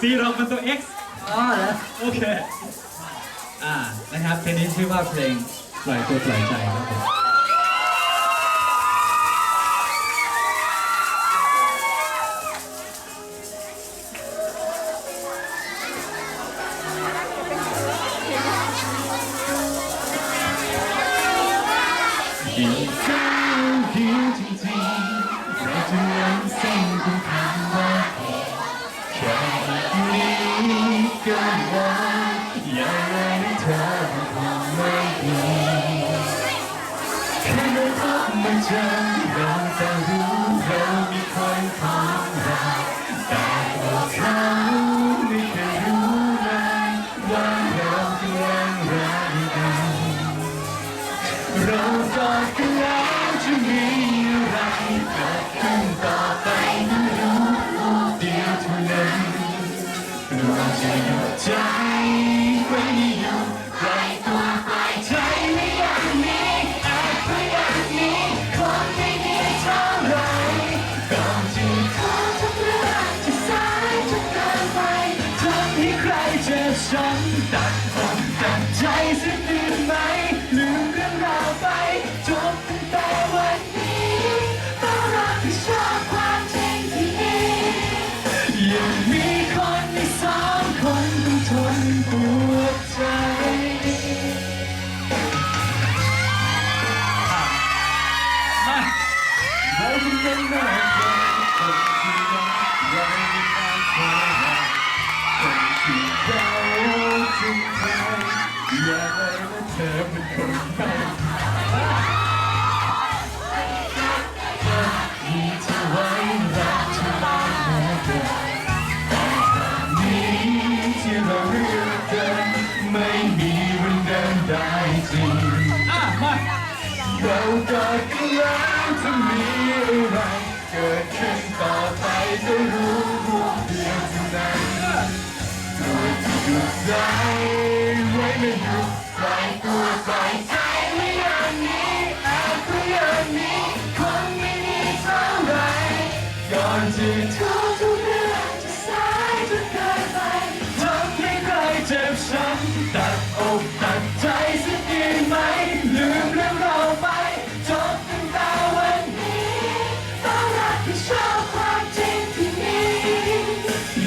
ซีเราเป็นตัว X อ๋อเหรอโอเค อ่า นะครับเพลงนี้ชื่อว่าเพลงปล่อยตัวปล่อยใจครับผมดีเข้าดีจริง พบมาเราแต่รู้เรามีคนของเราแต่ตัวเขาไม่เคยรู้เลยว่าเรากำลังรักกันเรากอดกันแล้วจะมีอะไรเกิดขึ้นต่อไปนั้นรู้เดียวเท่านั้นเราจะหยุ ตัดใจสักทีไหมลืมเรื่องราวไปจบตั้งแต่วันนี้ต้องรับผิดชอบความจริงที่มียังมีคนในสองคนต้องทนปวดใจ มาเราจะเป็นมากก กอดกันแล้วจะมีอะไรเกิดขึ้นต่อไปจะรู้รวมเพียงเท่านั้นด้วยที่หยุดใจไว้ไม่อยู่ปล่อยตัวปล่อยใจไว้อย่างนี้อาจก็อย่างนี้คงไม่มีเท่าไรก่อนที่ทุก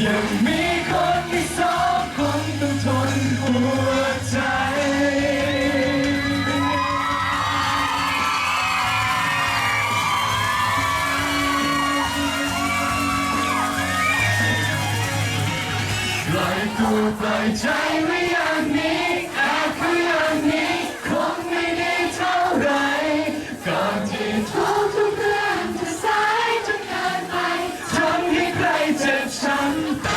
ยังมีคนอีกสองคนต้องทนหัวใจ ปล่อยตัวปล่อยใจไว้อย่างนี้ เจ็